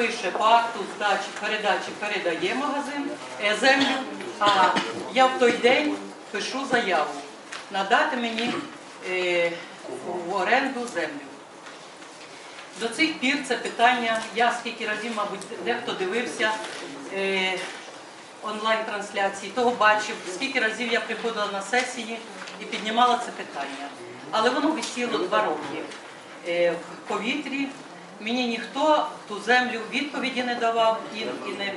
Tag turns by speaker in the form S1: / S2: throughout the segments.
S1: пише по здачі передачі передає магазин е, землю, а я в той день пишу заяву надати мені е, в оренду землю. До цих пір це питання, я скільки разів, мабуть, дехто дивився е, онлайн-трансляції, того бачив, скільки разів я приходила на сесії і піднімала це питання. Але воно висіло два роки е, в повітрі. Мені ніхто ту землю відповіді не давав і, і не.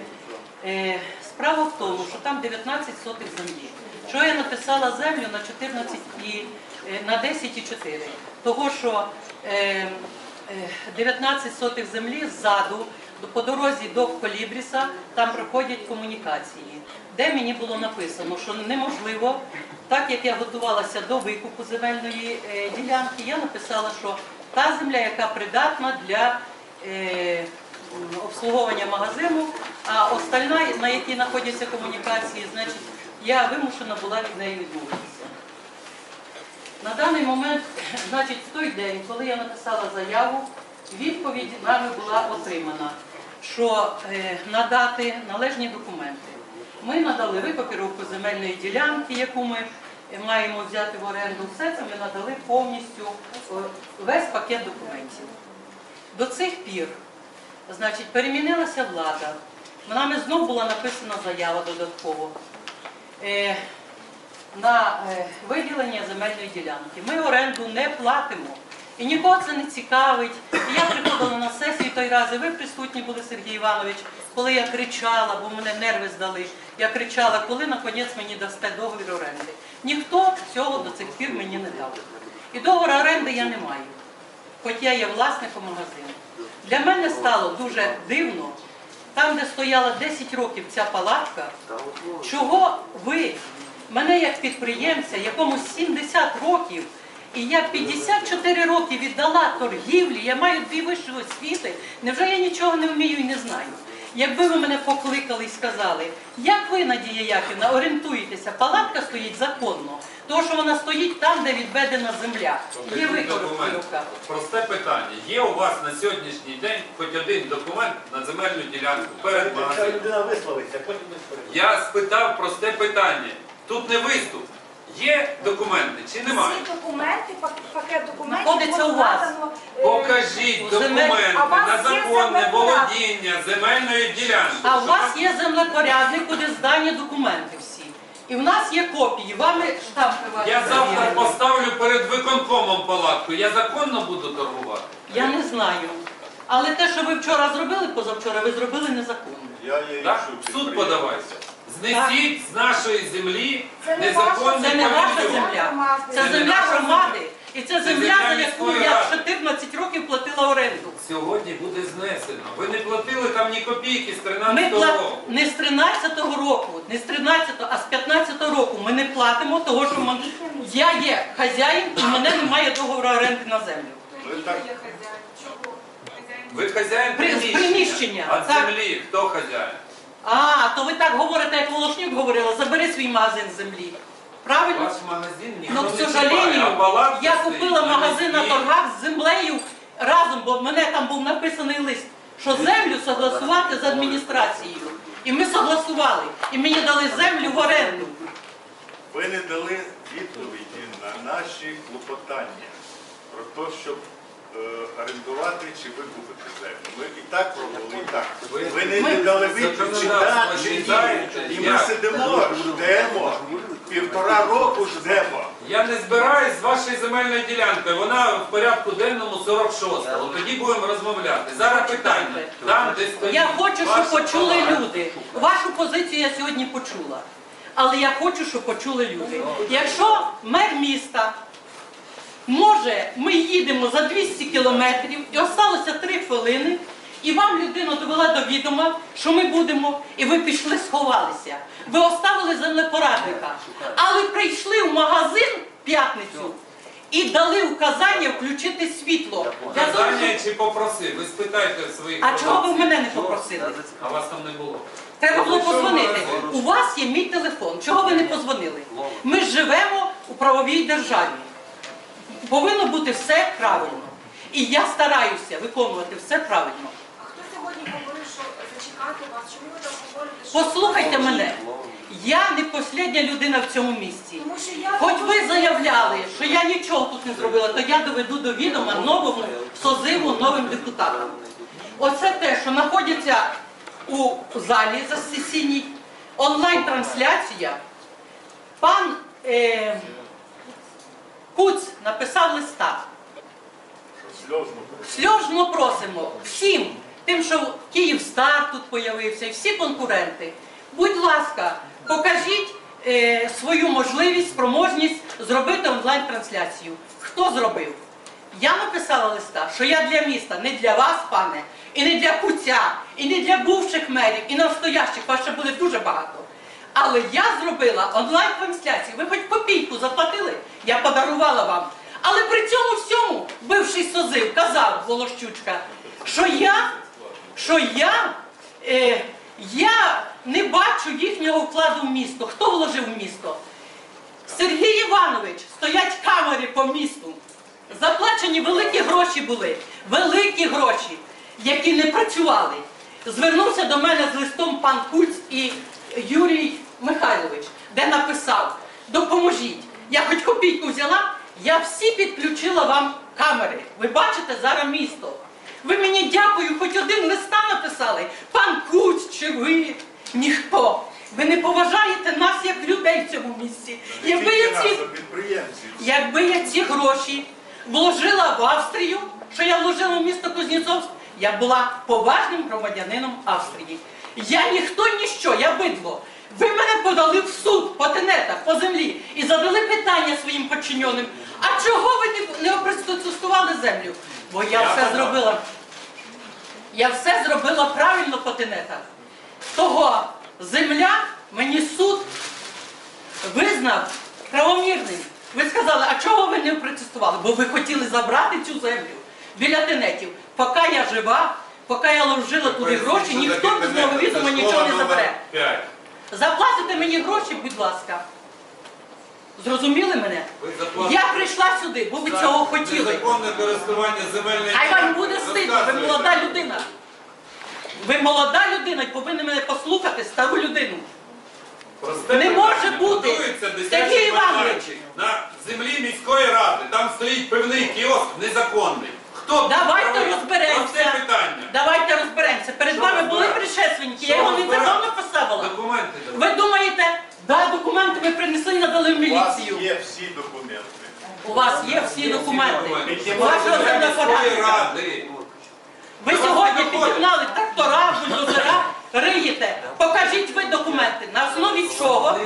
S1: Е, справа в тому, що там 19 сотих землі. Що я написала землю на 14 і е, на 10 і 4. Того, що е, е, 19 сотих землі ззаду по дорозі до Колібріса там проходять комунікації, де мені було написано, що неможливо, так як я готувалася до викупу земельної е, ділянки, я написала, що та земля, яка придатна для е, обслуговування магазину, а остальна, на якій знаходяться комунікації, значить, я вимушена була від неї відмовитися. На даний момент, значить, в той день, коли я написала заяву, відповідь нами була отримана, що е, надати належні документи. Ми надали викопіровку земельної ділянки, яку ми маємо взяти в оренду. Все це ми надали повністю е, весь пакет документів. До цих пір, значить, перемінилася влада. Нами знову була написана заява додатково. Е, на е, виділення земельної ділянки. Ми оренду не платимо. І нікого це не цікавить. І я приходила на сесію той раз, і ви присутні були, Сергій Іванович, коли я кричала, бо мене нерви здали. Я кричала, коли наконець мені дасте договір оренди. Ніхто цього до цих пір мені не дав. І договору оренди я не маю, хоч я є власником магазину. Для мене стало дуже дивно, там, де стояла 10 років ця палатка, чого ви, мене як підприємця, якому 70 років, і я 54 роки віддала торгівлі, я маю дві вищі освіти, невже я нічого не вмію і не знаю? Якби ви мене покликали і сказали, як ви, Надія Яківна, орієнтуєтеся, палатка стоїть законно, тому що вона стоїть там, де відведена земля. Є використовка.
S2: Просте питання. Є у вас на сьогоднішній день хоч один документ на земельну ділянку перед магазином?
S3: людина висловиться, потім ми споримо.
S2: Я спитав просте питання. Тут не виступ. Є документи чи немає?
S4: Всі документи, пак- пакет документів
S1: Знаходиться у вас.
S4: надано, е,
S2: Покажіть документи
S4: А у вас
S2: на
S4: є
S2: законне
S4: землепорядок?
S2: володіння земельної ділянки.
S1: А у
S2: Щоб
S1: вас є землепорядник, куди здані документи всі. І в нас є копії, вами штампи.
S2: Я завтра поставлю перед виконкомом палатку. Я законно буду торгувати.
S1: Я не знаю. Але те, що ви вчора зробили, позавчора, ви зробили незаконно.
S3: Я є
S2: Так? В суд подавайся. Знесіть з нашої землі
S4: Це не
S2: незаконний
S1: Це не ваша земля. Це земля громади. І це земля, за яку я
S2: ради.
S1: 14 років платила оренду.
S2: Сьогодні буде знесено. Ви не платили там ні копійки з
S1: Ми
S2: 13
S1: пла...
S2: року.
S1: не з 13-го року, не з 13-го, а з 15-го року ми не платимо, того що ми... я є хазяїн і в мене немає договору оренди на землю.
S3: Ви так
S2: Ви хазяїн
S1: При- з
S2: приміщення.
S1: приміщення,
S2: А
S1: так.
S2: землі хто хазяїн?
S1: А, то ви так говорите, як Волошнюк говорила, забери свій магазин землі. Правильно?
S2: Ваш магазин ніхто
S1: Ну, к
S2: не чіпає, а
S1: сожалению, я
S2: стоїть
S1: купила
S2: на
S1: магазин на торгах з землею разом, бо в мене там був написаний лист, що землю согласувати з адміністрацією. І ми согласували. І мені дали землю в оренду.
S3: ви не дали відповіді на наші клопотання про те, щоб орендувати чи викупити землю. Ми і так пробували, і так.
S2: Ви-
S3: не, дали відповідь, чи так, чи ні. І ми сидимо, ждемо, півтора року ждемо.
S2: Я не збираюсь з вашої земельної ділянки. Вона в порядку денному 46-го. Тоді будемо розмовляти. Зараз питання. Там, де стоїть
S1: Я хочу, щоб
S2: ваша
S1: почули люди. Вашу позицію я сьогодні почула. Але я хочу, щоб почули люди. Якщо мер міста може, ми їдемо за 200 кілометрів і осталося 3 хвилини, і вам людина довела до відома, що ми будемо, і ви пішли, сховалися. Ви оставили землепорадника, але прийшли в магазин в п'ятницю і дали указання включити світло. Для
S2: Казання чи попросив? Ви спитайте своїх
S1: А чого ви мене не попросили?
S2: А вас там не було.
S1: Треба було позвонити. У вас є мій телефон. Чого ви не позвонили? Ми живемо у правовій державі. Повинно бути все правильно. І я стараюся виконувати все правильно.
S4: А хто сьогодні говорив що зачекати вас? Чому ви там говорите?
S1: Послухайте мене. Я не послідня людина в цьому місці.
S4: Тому що я
S1: Хоч ви заявляли, що я нічого тут не зробила, то я доведу до відома новому созиву новим депутатам. Оце те, що знаходиться у залі засесійній, онлайн-трансляція. Пан е, Куц написав листа. Сльожно просимо всім, тим, що Київстар тут появився, і всі конкуренти. Будь ласка, покажіть е, свою можливість, спроможність зробити онлайн-трансляцію. Хто зробив? Я написала листа, що я для міста, не для вас, пане, і не для Куця, і не для бувших мерів, і настоящих, вас ще буде дуже багато. Але я зробила онлайн-трансляцію. Ви хоч копійку заплатили, я подарувала вам. Але при цьому всьому бивший созив казав Волощучка, що я, що я, е, я не бачу їхнього вкладу в місто. Хто вложив в місто? Сергій Іванович, стоять камери по місту. Заплачені великі гроші були, великі гроші, які не працювали. Звернувся до мене з листом пан Кульц і Юрій Михайлович, де написав: допоможіть. Я хоч копійку взяла, я всі підключила вам камери. Ви бачите зараз місто. Ви мені дякую, хоч один листа написали. Пан Куць чи ви? Ніхто. Ви не поважаєте нас як людей в цьому місці. Якби я ці. Якби я ці гроші вложила в Австрію, що я вложила в місто Кузнєцовськ, я була поважним громадянином Австрії. Я ніхто ніщо, я бидло. Ви мене подали в суд по тенетах, по землі і задали питання своїм подчиненим. А чого ви не, опристосували землю? Бо я, все зробила. Я все зробила правильно по тенетах. Того земля мені суд визнав правомірним. Ви сказали, а чого ви не протестували? Бо ви хотіли забрати цю землю біля тенетів. Поки я жива, поки я вложила туди гроші, ніхто без мого відома нічого не забере. Заплатите мені гроші, будь ласка. Зрозуміли мене? Я прийшла сюди, бо ви цього хотіли.
S2: Незаконне користування земельної
S1: Хай вам буде стидно, ви молода людина. Ви молода людина і повинні мене послухати, стару людину.
S2: Просте
S1: Не
S2: питання.
S1: може бути.
S2: Будується
S1: Сергій Іванович.
S2: майданчик на землі міської ради. Там стоїть пивний кіоск незаконний. Хто
S1: Давайте розберемося.
S2: Просте питання.
S1: Давайте розберемося. Перед вами були предшественники, я його не
S2: розбиратися?
S1: законно поставила.
S2: Документи.
S1: Ви думаєте, да, документи ви принесли і надали в
S3: У вас
S1: міліцію.
S3: є всі документи.
S1: У вас є всі документи.
S2: документи.
S1: Вашого
S2: ради.
S1: Ви сьогодні підігнали трактора, бульдозера, риєте. Покажіть ви документи. На основі чого?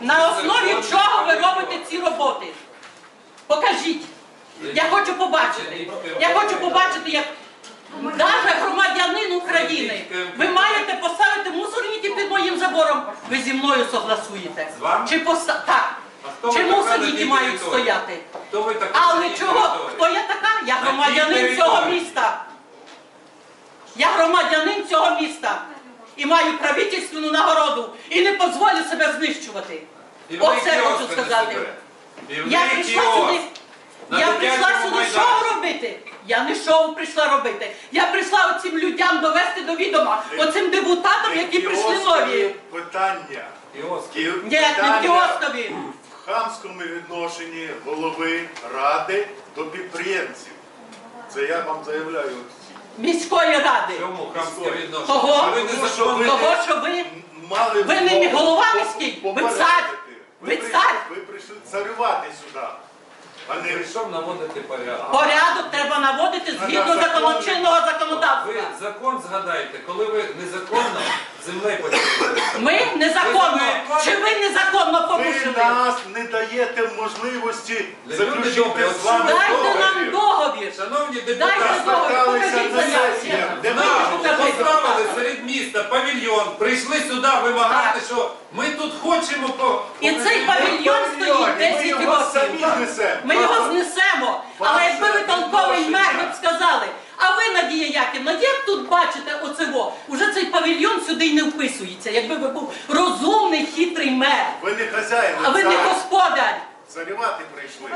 S1: На основі чого ви робите ці роботи? Покажіть. Я хочу побачити. Я хочу побачити, як навіть громадянин України. Ви маєте поставити мусорники під моїм забором. Ви зі мною согласуєте.
S2: З вами?
S1: Чи поста... так. Чи мусорники мають стояти?
S2: Хто ви така
S1: Але чого? Хто я така? Я громадянин цього міста. Я громадянин цього міста. І маю правительственну нагороду. І не дозволю себе знищувати. Оце хочу сказати. Я прийшла сюди. Я прийшла сюди шоу робити. Я не шоу прийшла робити. Я прийшла оцим людям довести до відома, оцим депутатам, які прийшли нові.
S3: Питання.
S1: Ні, не кіоскові.
S3: В хамському відношенні голови ради до підприємців. Це я вам заявляю.
S1: Міської ради.
S2: Чому хамське відношення?
S3: Тому що ви-
S1: Того, що ви
S3: Мали
S1: Ви не голова міський, ви цар.
S3: Ви
S1: Ви.
S3: Ви прийшли царювати сюди. А не
S2: Прийшов наводити порядок.
S1: порядок треба наводити згідно
S3: Треба
S1: законодавства.
S2: Ви
S1: законодавства.
S2: закон згадайте, коли ви незаконно землею почали.
S1: Ми незаконно. Чи ви незаконно
S3: нас не даєте можливості заключити з вами
S1: Дайте нам
S3: договір.
S1: договір.
S2: Шановні
S1: Дайте
S2: депутати,
S1: договір,
S3: зверталися
S1: покажіть
S3: на
S1: заяву.
S3: сесіях, де
S1: Ви покажіть.
S2: поставили серед міста павільйон, прийшли сюди вимагати, що ми тут хочемо по...
S1: І цей павільйон стоїть
S3: Ми
S1: 10
S3: його самі
S1: років.
S3: несемо.
S1: Ми його знесемо. Але якби ви толковий мер, ви б сказали, а ви, Надія Яківна, як тут бачите оцього? Уже цей павільйон сюди й не вписується. Якби ви був розумний, хитрий мер,
S3: Ви не хазяїн,
S1: а ви не господар.
S3: Царювати прийшли.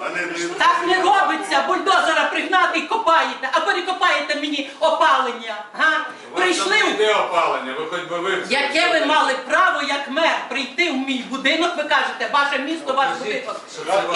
S3: А не
S1: Так не робиться, бульдозера пригнати і копаєте, а перекопаєте мені опалення. Га? Прийшли,
S2: там йде опалення, ви хоч би вивчили.
S1: Яке ви мали право як мер прийти в мій будинок, ви кажете, ваше місто, ваш будинок,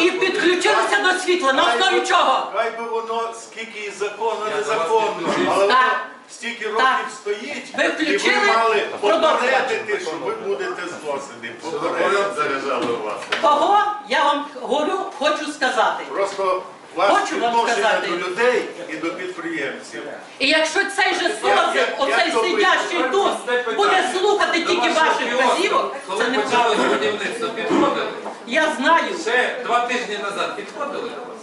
S1: і підключилися до світла. На основі чого?
S3: Хай би воно скільки і законно,
S2: Я
S3: не
S2: до вас
S3: законно,
S2: підключився.
S3: але воно
S1: Так.
S3: Стільки
S1: Так.
S3: років стоїть,
S1: Ви
S3: і
S1: включили,
S3: ви мали
S1: продовжуйте.
S3: попередити, що ви будете зносити. Поперед заряджали у вас.
S1: Того я вам говорю, хочу сказати.
S3: Просто ваше
S1: Хочу вам
S3: відношення
S1: сказати.
S3: до людей і до підприємців.
S1: І якщо цей же
S3: Я-
S1: созив,
S3: я-
S1: оцей
S3: я то
S1: сидящий тут, буде слухати тільки ваших вказівок,
S2: Коли
S1: це
S2: почалось
S1: неправда.
S2: будівництво, підходили?
S1: Я знаю.
S2: Ще два тижні назад підходили до вас?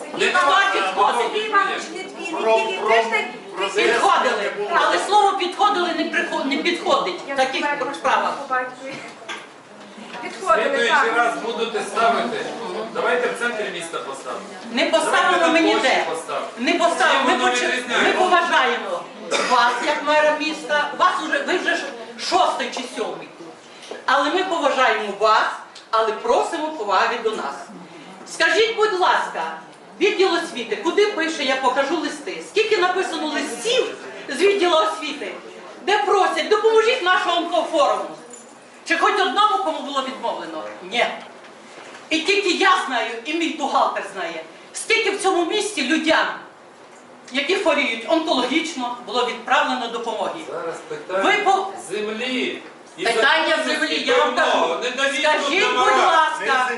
S4: Сергій
S2: Не
S4: Іванович? Сергій Іванович, не дві
S3: Про- про-
S1: Підходили, але слово підходили не приход- не підходить в таких справах.
S4: Підходили,
S2: Слідуючий
S4: так.
S2: раз будете ставити. Давайте в центрі міста поставимо.
S1: Не
S2: Давайте на
S1: ніде.
S2: площі поставимо.
S1: Не поставимо. Ми,
S2: Чим воно
S1: поч-
S2: відрізняється?
S1: ми поважаємо вас як мера міста. Вас уже ви вже ж шостий чи сьомий тут. Але ми поважаємо вас, але просимо поваги до нас. Скажіть, будь ласка, відділ освіти, куди пише, я покажу листи. Скільки написано листів з відділу освіти, де просять, допоможіть нашому онкофоруму. Чи хоч одному кому було відмовлено? Ні. І тільки я знаю, і мій бухгалтер знає, скільки в цьому місті людям, які хворіють онкологічно, було відправлено допомоги.
S2: Зараз питання
S1: Ви по-
S2: землі.
S1: Питання землі, я вам кажу. Скажіть, будь ласка,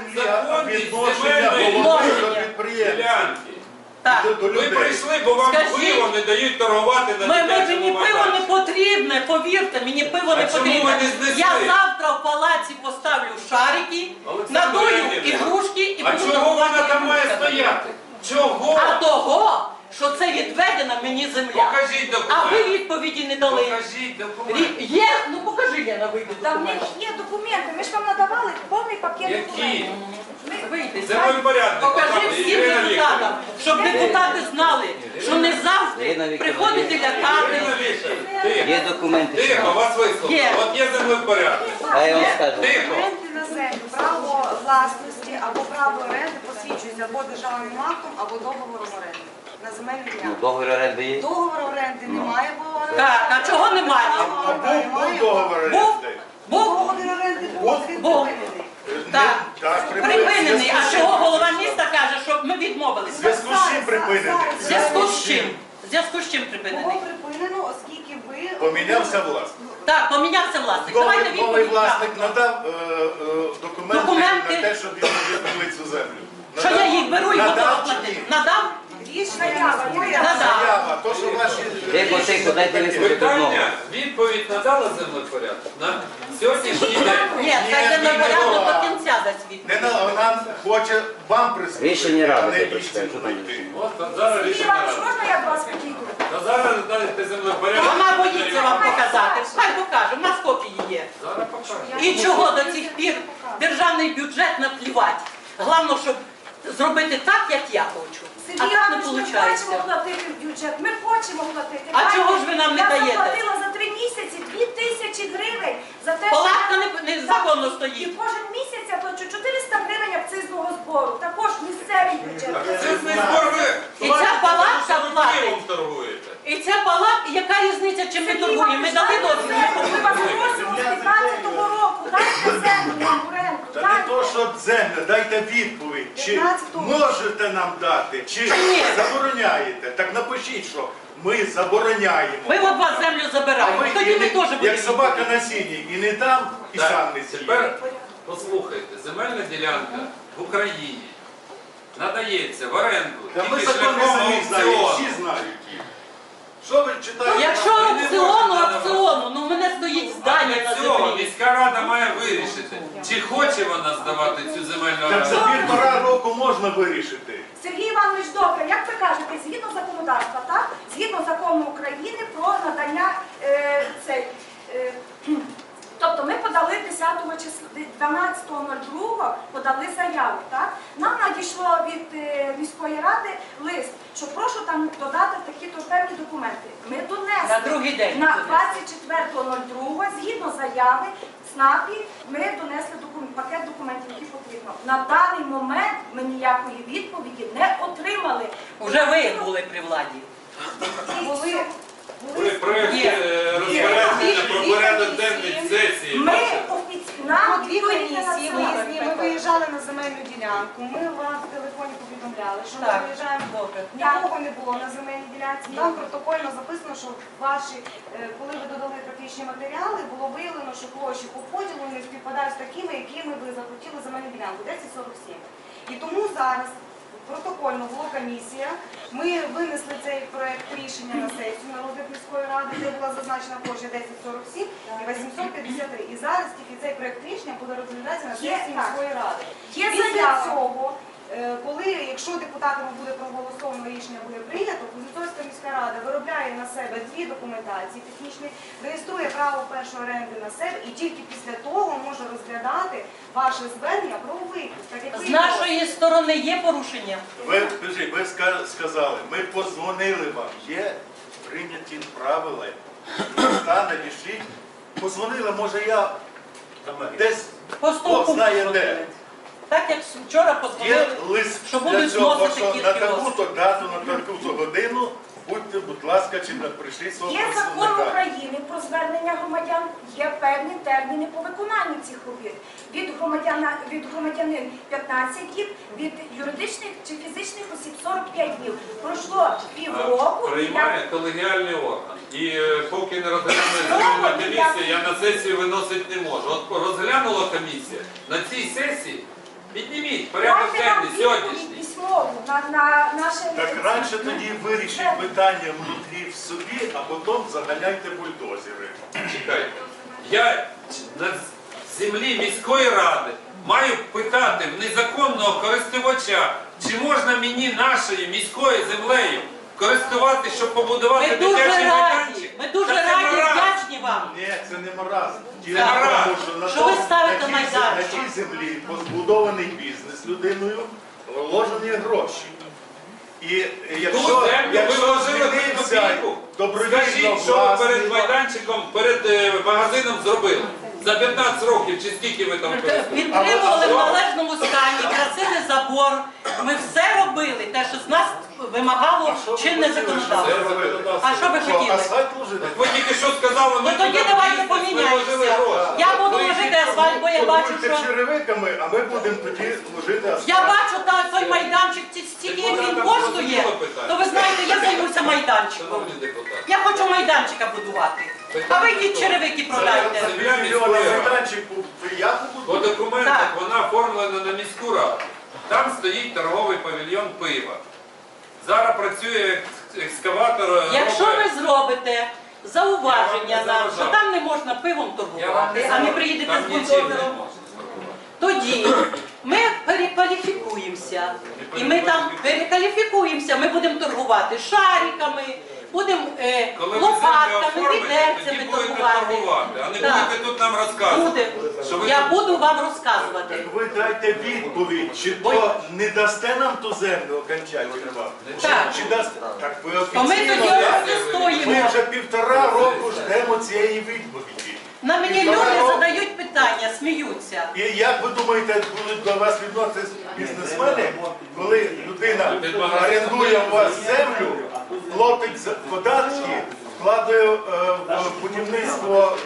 S1: так.
S2: Ви прийшли, бо вам
S1: Скажіть,
S2: пиво не дають торгувати на
S1: Ми, ми,
S2: дитячому
S1: мені пиво не
S2: майданчику.
S1: потрібне, повірте, мені пиво не
S2: А чому
S1: потрібне.
S2: ви не знесли?
S1: Я завтра в палаці поставлю шарики,
S2: Олександр
S1: надую ігрушки і
S2: А
S1: буду
S2: чого вона
S1: торгувати
S2: там має
S1: ігрушками.
S2: стояти? Чого?
S1: А того, що це відведена мені земля.
S2: Покажіть
S1: А ви відповіді не дали.
S2: Покажіть документи.
S1: Рі- Є? Ну покажи, Лена, вийду
S4: Та в них є документи, ми ж вам надавали повний пакет
S2: Які?
S4: документів. Ми-
S1: Вийди.
S2: Порядок.
S1: Покажи всім депутатам, щоб депутати знали, що не завжди
S5: Ірина
S2: Ірина
S1: лякати.
S2: Вікторівна, Тихо.
S5: Є документи.
S2: Тихо, вас вислухали.
S1: Є.
S2: От є землепорядок.
S5: А я вам скажу.
S2: Тихо.
S4: Документи на землю, право власності або право оренди посвідчується або державним актом, або договором оренди на земельну
S5: Ну,
S4: ділянку.
S5: договір оренди є.
S4: Договору оренди немає, бо оренди.
S1: Так, а чого немає?
S3: А був, був договор
S1: Був?
S3: оренди?
S1: Був?
S4: Договір оренди був, він
S1: Був.
S4: припинений.
S1: Так.
S3: Так,
S1: Припинений. А чого голова міста каже, щоб ми відмовилися?
S3: Зв'язку з чим припинений?
S1: В зв'язку з чим? В зв'язку з чим
S4: Було припинено, оскільки ви...
S3: Помінявся власник.
S1: Так, помінявся власник. Давайте
S3: Новий, новий
S1: відповідь.
S3: власник
S1: правильно.
S3: надав е, е, документи,
S1: Документи.
S3: на те, щоб він відновив цю землю.
S1: Що я їх беру і буду
S3: надав чи
S1: оплатити?
S3: ні?
S1: Надав?
S4: Рішення заява.
S1: Надав.
S3: То, що ваші...
S5: Тихо, тихо, дайте вислухати знову.
S2: Питання, відповідь надала землепорядок на сьогоднішній день.
S1: Ні,
S3: Ні,
S1: це
S3: ні,
S1: не до кінця дасть
S3: Не на, вона хоче вам присвоїти,
S5: Рішення
S3: а
S5: ради,
S3: не
S5: я
S3: місцем
S5: прочитаю, що там
S3: знайти.
S2: От от зараз
S4: Сергій
S2: рішення.
S4: Іванович, можна я до вас підійду?
S2: Та зараз дайте землепорядок.
S1: Вона боїться вам показати. Хай покаже, в нас копії є.
S2: Зараз покажу.
S1: І чого до цих пір державний бюджет наплівати? Головне, щоб зробити так, як я хочу.
S4: Сергій Іванович, ми хочемо платити в бюджет, ми хочемо платити.
S1: А чого ж ви нам не
S4: я
S1: даєте?
S4: Я заплатила за три місяці дві тисячі гривень за те,
S1: Палатка не- незаконно
S4: Так,
S1: стоїть.
S4: І кожен місяць я плачу 400 гривень збору, також місцевий бюджет.
S2: Це збор ви.
S1: І ця палатка платить.
S2: Києвом торгуєте.
S1: І ця палатка, яка різниця, чим ми торгуємо? Ми дали дозвіл. ми
S4: вас просимо з 15-го року, дайте землю нам в оренду.
S3: Та не то, що земля, дайте відповідь, чи
S4: 15-го.
S3: можете нам дати, чи
S1: Ні.
S3: забороняєте. Так напишіть, що ми забороняємо.
S1: Ми от вас землю забираємо. Тоді ми теж будемо.
S3: як собака на сіні, і не там, і сам не сіє.
S2: Тепер послухайте, земельна ділянка в Україні надається в оренду
S3: Та ми
S2: тільки шляхом
S3: самі знаємо,
S2: аукціону.
S3: всі знають їх. Що ви читаєте?
S1: Якщо аукціону, аукціону, ну в мене стоїть
S2: А
S1: здання
S2: для
S1: на
S2: цього
S1: землі.
S2: міська рада має вирішити, чи хоче вона здавати цю земельну
S3: Так за
S2: оренду.
S3: півтора року можна вирішити.
S4: Сергій Іванович, добре, як ви кажете, згідно законодавства, так? Згідно закону України про надання е, цей. Е, Тобто ми подали 10 числа 12.02 подали заяву. Так? Нам надійшло від е, міської ради лист, що прошу там додати такі-то певні документи. Ми донесли
S1: на
S4: на 24.02 згідно заяви СНАПі, ми донесли документ, пакет документів, які потрібно. На даний момент ми ніякої відповіді не отримали.
S1: Уже ви були при владі.
S4: Були.
S2: Були проєкт е,
S3: розбирання
S2: про порядок денний сесії. Ми
S4: нам дві комісії виїзні, ми
S6: виїжджали на земельну ділянку, ми вам в телефоні повідомляли, що ми виїжджаємо.
S1: Добре.
S6: Нікого не було на земельній ділянці. Там протокольно записано, що ваші, е, коли ви додали практичні матеріали, було виявлено, що площі по поділу не співпадають з такими, якими ви захотіли земельну ділянку, 1047. І тому зараз протокольно була комісія. Ми винесли цей проект рішення на сесію на розгляд міської ради, де була зазначена площа 1047 і 853. І зараз тільки цей проект рішення буде розглядатися на сесії міської ради.
S4: Є
S6: Після
S4: заява.
S6: цього, коли, якщо депутатами буде проголосовано рішення буде прийнято, Кузнецовська міська рада виробляє на себе дві документації технічні, реєструє право першої оренди на себе і тільки після того може розглядати ваше звернення про викуп. Так як ви
S1: З нашої сторони є порушення.
S3: Ви, скажіть, ви ска- сказали, ми позвонили вам, є прийняті правила, стане рішіть. Позвонили, може я десь
S1: По
S3: Бог
S1: стовпу
S3: знає
S1: позвонили. Так як вчора позвонили. що будуть
S3: що
S1: ті
S3: на таку-то дату, на таку-то годину, будьте, будь ласка, чи напишіть свого
S4: Є закон. України про звернення громадян, є певні терміни по виконанню цих робіт. Від громадяна від громадянин 15 діб, від юридичних чи фізичних осіб 45 днів. Пройшло півроку.
S2: Приймає колегіальний орган. І е, поки не розгляне комісія, я на сесію виносити не можу. От розглянула комісія. На цій сесії підніміть порядок
S4: Дайте нам
S2: денний
S4: відповідь
S2: сьогоднішній.
S4: письмову на, на наше
S3: Так раніше тоді вирішіть питання внутрі в собі, а потім заганяйте бульдозери.
S2: Чекайте. Я на землі міської ради маю питати в незаконного користувача, чи можна мені нашою міською землею користуватися, щоб побудувати
S1: Ми дуже
S2: дитячий
S1: раді.
S2: майданчик?
S1: Ми дуже
S2: Та це
S1: раді,
S2: маразм.
S1: вдячні вам.
S3: Ні, це не маразм. Діло в
S2: маразм.
S3: тому, що на
S1: Що
S3: тому-
S1: ви ставите
S3: на тій
S1: майданчик?
S3: На тій землі позбудований бізнес людиною, вложені гроші. І е, якщо,
S2: землю ви вложили
S3: змінився
S2: копійку.
S3: добровільно
S2: Скажіть, що ви перед
S3: власник,
S2: майданчиком, перед е, магазином зробили? За 15 років чи скільки ви там користуєтесь?
S1: Підтримували в належному стані, красили забор. Ми все робили, те, що з нас вимагало чинне законодавство. А що ви хотіли?
S3: Асфальт?
S2: Ви тільки що сказали, ми
S1: Ну тоді давайте поміняємося. Я буду ложити асфальт, бо я бачу, що
S3: черевиками, а ми будемо тоді ложити асфальт.
S1: я бачу та той майданчик ці- як він коштує. То ви знаєте, я займуся майданчиком.
S2: Шановні депутати.
S1: Я хочу майданчика будувати. А ви йдіть черевики продайте.
S2: Земля ради.
S3: майданчик, я
S2: По документах вона оформлена на міську раду. Там стоїть торговий павільйон пива. Зараз працює екс- екскаватор. е,
S1: Якщо
S2: робить-
S1: ви зробите зауваження нам, що там не можна пивом торгувати, а не приїдете з бульдозером, тоді ми перекваліфікуємося. І ми там перекваліфікуємося, ми будемо торгувати шариками, будемо е,
S2: Коли ви землю
S1: лопатками,
S2: оформите, тоді
S1: відерцями
S2: будете
S1: торгувати.
S2: торгувати, а не
S1: Так.
S2: будете тут нам розказувати.
S1: Буде.
S2: що ви
S1: Я
S2: тут-
S1: буду вам розказувати.
S3: Так ви дайте відповідь, чи то не дасте нам ту землю окончательно?
S1: Так.
S3: чи дасте? Так ви
S1: То ми
S3: офіційно
S1: тоді.
S3: Ми
S1: протестуємо.
S3: вже півтора року ждемо цієї відповіді.
S1: На мені люди задають питання, сміються.
S3: І як ви думаєте, будуть до вас відноситись бізнесмени, коли людина орендує у вас землю, платить за податки, вкладає е, в будівництво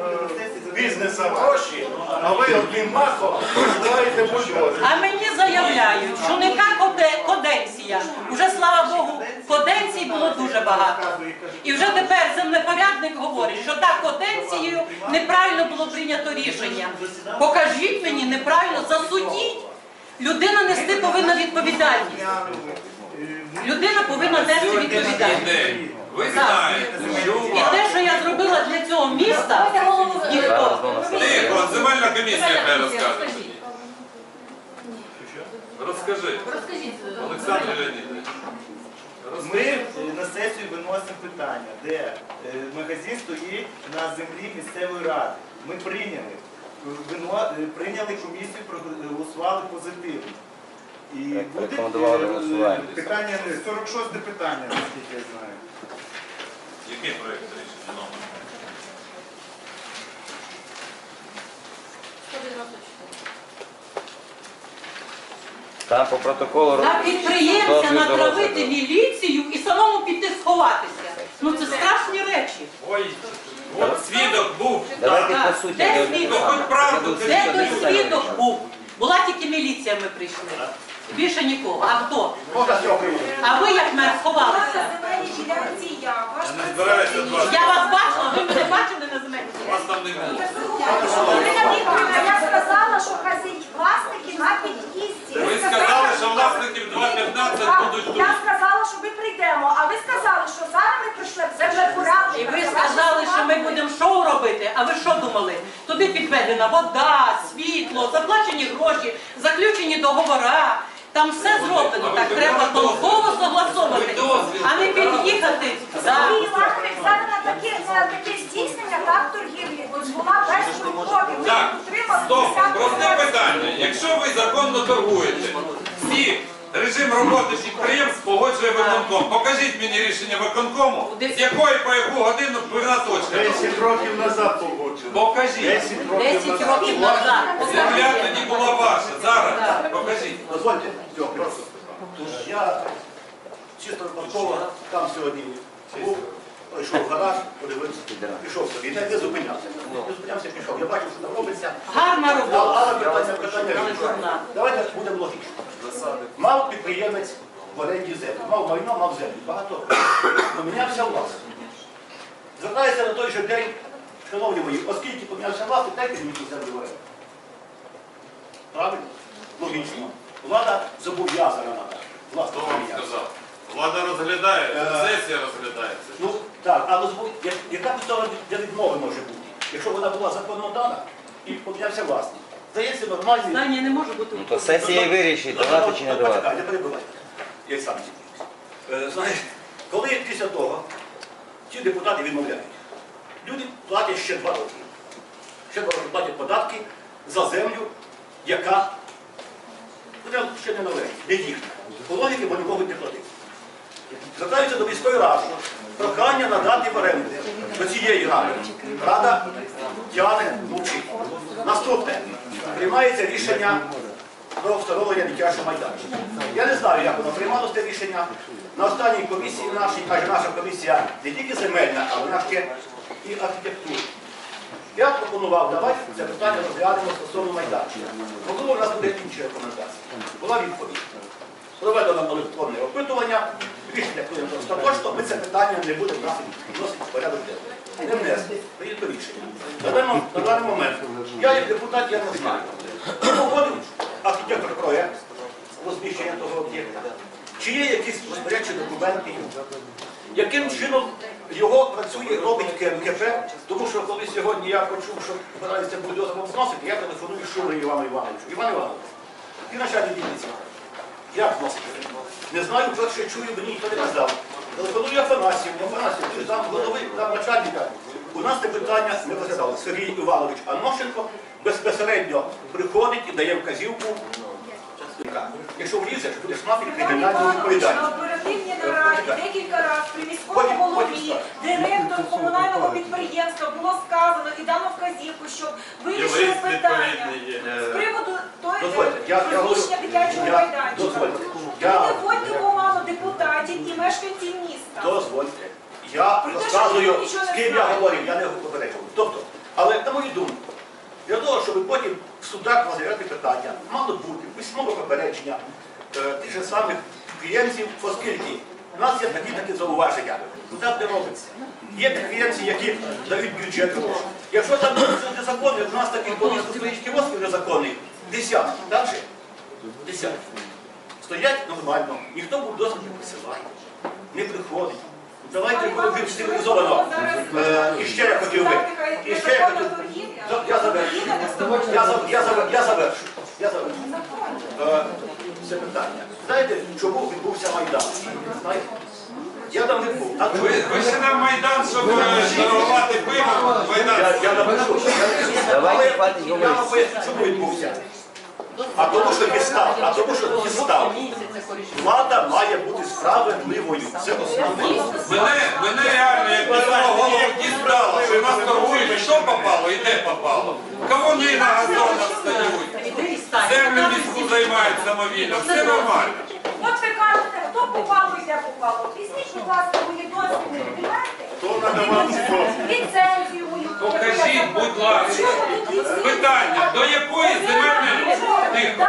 S3: е, бізнесу гроші, а ви одним махом розбираєте бульдозер.
S1: А мені заявляють, що не та коде- коденція. Уже слава Богу, коденцій було дуже багато. І вже тепер землепорядник говорить, що так коденцією неправильно було прийнято рішення. Покажіть мені неправильно, засудіть. Людина нести повинна відповідальність. Людина повинна нести відповідальність.
S2: ви знаєте, що у
S1: І
S2: вас
S1: те, що я зробила для цього міста, ніхто.
S2: Тихо, земельна комісія хай розкаже. Розкажи, Олександр Леонідович.
S7: Ми е, на сесію виносимо питання, де е, магазин стоїть на землі місцевої ради. Ми прийняли, е, вино- е, прийняли комісію, проголосували позитивно. І
S5: Так,
S7: буде
S5: рекомендували
S7: е,
S5: голосування.
S7: питання, 46 питання, наскільки я знаю.
S2: Який проєкт рішення номер?
S5: Там по протоколу
S1: На підприємця
S5: Дозвіл до
S1: натравити
S5: розгляду.
S1: міліцію і самому піти сховатися. Ну це страшні речі.
S2: Ой, от свідок був.
S5: Давайте
S1: Так,
S5: по суті.
S1: де
S5: до-
S1: свідок?
S2: Ну хоч правду
S1: Де той
S2: кажіть.
S1: свідок був? Була тільки міліція, ми прийшли. Більше нікого. А хто? А ви як мер сховалися?
S6: я,
S1: вас бачила, ви мене бачили на земельній
S4: я сказала, що хазяї власники на під'їзді.
S2: Ви сказали, що власників 2.15 будуть тут.
S4: Я сказала, що ми прийдемо, а ви сказали, що зараз ми прийшли в землепорядок.
S1: І ви сказали, що ми будемо шоу робити, а ви що думали? Туди підведена вода, світло, заплачені гроші, заключені договори. Там все зроблено. Так треба толково согласовувати, а не під'їхати. за-
S4: Сергій Іванович зараз на таке, здійснення так торгівлі. Була без шурупоків. Ми
S2: стоп, просте питання. Якщо ви законно торгуєте, всі режим роботи підприємств погоджує виконком. Покажіть мені рішення виконкому, з якої по яку годину певна точка.
S3: 10 років назад погоджено.
S2: Покажіть.
S3: 10 років
S1: 10
S3: назад.
S1: років назад.
S2: Земля тоді була ваша. Зараз. Покажіть.
S8: Дозвольте, Стьоп, прошу. Я чисто випадково там сьогодні був, прийшов в гараж, подивився, пішов собі. Не, не зупинявся. Не зупинявся, пішов. Я бачив, що там робиться.
S1: Гарна робота.
S8: але питання, питання. Давайте будемо логічно. Мав підприємець в оренді землю. Мав майно, мав землю. Багато років. Помінявся власник. Звертається на той же день, шановні мої, оскільки помінявся власник, дайте мені цю землю в оренду. Правильно? Логічно. Влада зобов'язана надати.
S2: Вам сказав? Влада розглядає,
S8: Е.
S2: сесія розглядається.
S8: Ну так, але збу- я- яка підстава для відмови може бути? Якщо вона була законно дана і помінявся власник. Здається, нормальний.
S1: Здання не може бути.
S5: Ну, то сесія і вирішить, давати чи не давати.
S8: Почекай, не. Я й сам зіткнувся. Е, Знаєш, коли після того ті депутати відмовляють, люди платять ще два роки. Ще два роки платять податки за землю, яка ще не належить, не їхня. По логіки вони можуть не платити. Звертаються до міської ради. Прохання надати в оренду до цієї ради. Рада тягне, мовчить. Наступне. Приймається рішення про встановлення дитячого майданчика. Я не знаю, як воно приймалося це рішення. На останній комісії нашій, каже, наша комісія не тільки земельна, а вона ще і архітектура. Я пропонував, давайте це питання розглянемо стосовно майданчика. Можливо, у нас буде інші рекомендації. Була відповідь. Проведено електронне опитування, рішення прийнято остаточно, ми це питання не будемо вносити в порядок денний. Не внести, прийнято рішення. На даний, момент, я як депутат, я не знаю. Хто погодив архітектор проєкт розміщення того об'єкта? Чи є якісь розпорядчі документи? Яким чином його працює, робить КМКП? Тому що коли сьогодні я почув, що збираються бульдозером зносити, я телефоную Шурою Івану Івановичу. Іван Іванович, ти начальник дільниці. Як зносити? Не знаю, перше чую, мені ніхто не казав. Телефоную Афанасів, Афанасів, ти там голови, там начальника. У нас це питання не розглядали. Сергій Іванович Аношенко безпосередньо приходить і дає вказівку. Якщо влізеш, будеш мати кримінальну
S6: На
S8: відповідальність.
S6: оперативній нараді декілька разів при міському голові, директору комунального підприємства було сказано і дано вказівку, щоб вирішили питання з приводу
S8: говорю,
S6: розміщення дитячого майданчика. вводьте в депутатів і мешканців міста.
S8: дозвольте, я розказую, з ким я говорив, я не попереджував. Тобто, але на мою думку, для того, щоб потім в судах розглядати питання, мало бути письмове попередження е, тих же самих підприємців, оскільки у нас є такі такі зауваження. Так не робиться. Є підприємці, які дають бюджет гроші. Якщо там робиться незаконне, у нас місту стоїть кіосків незаконних, десятки, так же? Десятки. Стоять нормально, ніхто бульдозер не присилає, не приходить. Давайте коли цивілізовано. Е, І ще я хотів би. І ще я хотів. Ну, Я завершу. Я за- я за- я завершу. Я завершу. Е, Це питання. Знаєте, чому відбувся Майдан? Знаєте? Я там не був. А?
S2: Ви, ви ще на Майдан, щоб е, торгувати пивом, Майдан.
S8: Я, я напишу. Я Але Я вам поясню, чому відбувся. А тому, що дістав, справедливою. Це основне.
S2: Мене, мене реально, як міського голову дістало, що нас торгують, що попало і де попало. Кавуни на газонах стають.
S1: Іди і стань.
S2: Землю міську займають самовільно, все нормально.
S4: От ви кажете, хто попало і де попало. Візьміть, будь ласка, мої розумієте?
S3: Хто надавав ці дозвіли?
S4: Ліцензію.
S2: Покажіть, будь ласка, питання, до якої земельної тихо.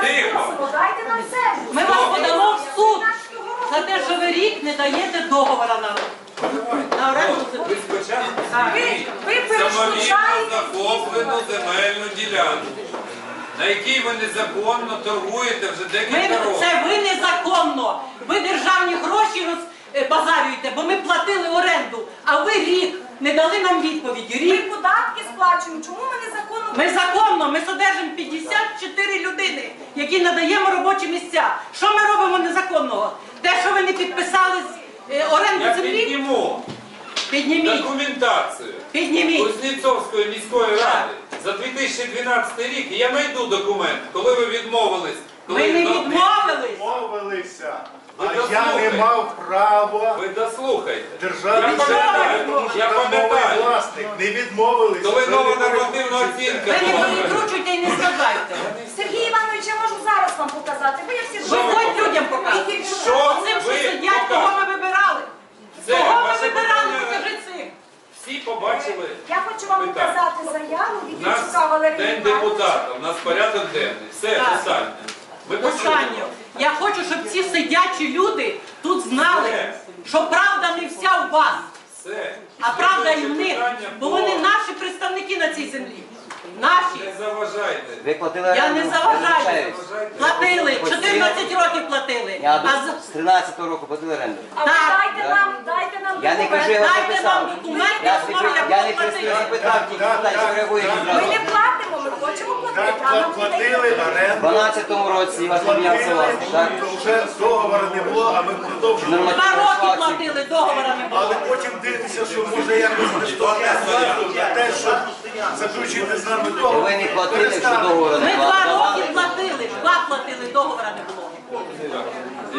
S1: Тихо. Дайте нам землю. Ми вас подамо в суд за те, що
S2: ви рік
S1: не
S2: даєте
S4: договора. нам. На. Ви
S2: самовільно захоплену земельну ділянку, на якій ви незаконно торгуєте вже декілька років.
S1: це ви незаконно. Ви державні гроші роз, е, бо ми платили оренду, а ви рік не дали нам відповіді.
S4: Ми
S1: Рік.
S4: податки сплачуємо. Чому ми незаконно?
S1: Ми законно, ми содержимо 54 людини, які надаємо робочі місця. Що ми робимо незаконного? Те, що ви не підписали з, е, оренду
S2: Я
S1: землі,
S2: підніму
S1: підніміть,
S2: документацію
S1: підніміть.
S2: Кузнєцовської міської ради за 2012 рік. і Я знайду документ, коли ви відмовились. Коли
S1: Ми не відмовились.
S3: Відмовилися.
S2: Ви
S3: А я не
S2: дослухайте.
S3: мав права
S2: Ви дослухайте.
S3: державний
S2: Я пам'ятаю,
S3: тому що
S2: я
S3: там новий
S2: пам'ятаю.
S3: власник. Не відмовилися.
S2: Коли
S3: Це
S2: нова нормативна оцінка
S1: Ви не перекручуйте і не скажайте.
S4: Сергій Іванович, я можу зараз вам показати. Ви як всі
S1: Ви
S2: Що
S1: хоч людям
S4: тільки
S2: Що
S1: Цим, що
S2: ви
S1: сидять, кого ми вибирали.
S2: Це
S1: Кого ми
S2: ваше
S1: вибирали,
S2: питання.
S1: покажи цим.
S2: Всі побачили.
S4: Я хочу вам
S2: Питання.
S4: показати заяву від
S2: У нас
S4: Валерія
S2: день
S4: Івановича.
S2: депутата, у нас порядок денний. Все,
S1: Так.
S2: достатньо. Ми почули.
S1: Останнє. Я хочу, щоб ці сидячі люди тут знали, що правда не вся у вас, а правда і в них. Бо вони наші представники на цій землі. Наші.
S2: Не заважайте.
S5: Ви платили
S1: Я
S5: оренду?
S1: не заважаю. Платили, 14 років платили.
S5: Я
S1: А з-
S5: з 13-го року платили оренду.
S4: А ви
S1: Так.
S4: дайте нам, дайте нам
S5: Я не
S4: документ.
S5: кажу, я
S1: Дайте нам документи,
S5: Я,
S1: що
S5: спитав-
S1: я
S5: я не
S1: платила.
S5: прийшов, запитав тільки, питаю, що реагуєте
S4: Ми не платимо, ми хочемо платити,
S3: Так,
S4: а нам не
S3: платили
S4: дають.
S5: В
S3: оренду.
S5: 12-му році вас помінявся власник, так?
S3: то вже договору не було, а ми.
S5: Нормативна
S1: Два роки платили, договора не було.
S3: Але потім дивитися, що може якось не на те, щоб заключити з нами договор.
S5: Ви не платили,
S3: перестали.
S5: договору
S1: Ми
S5: не
S1: два роки платили, два платили, договора не було.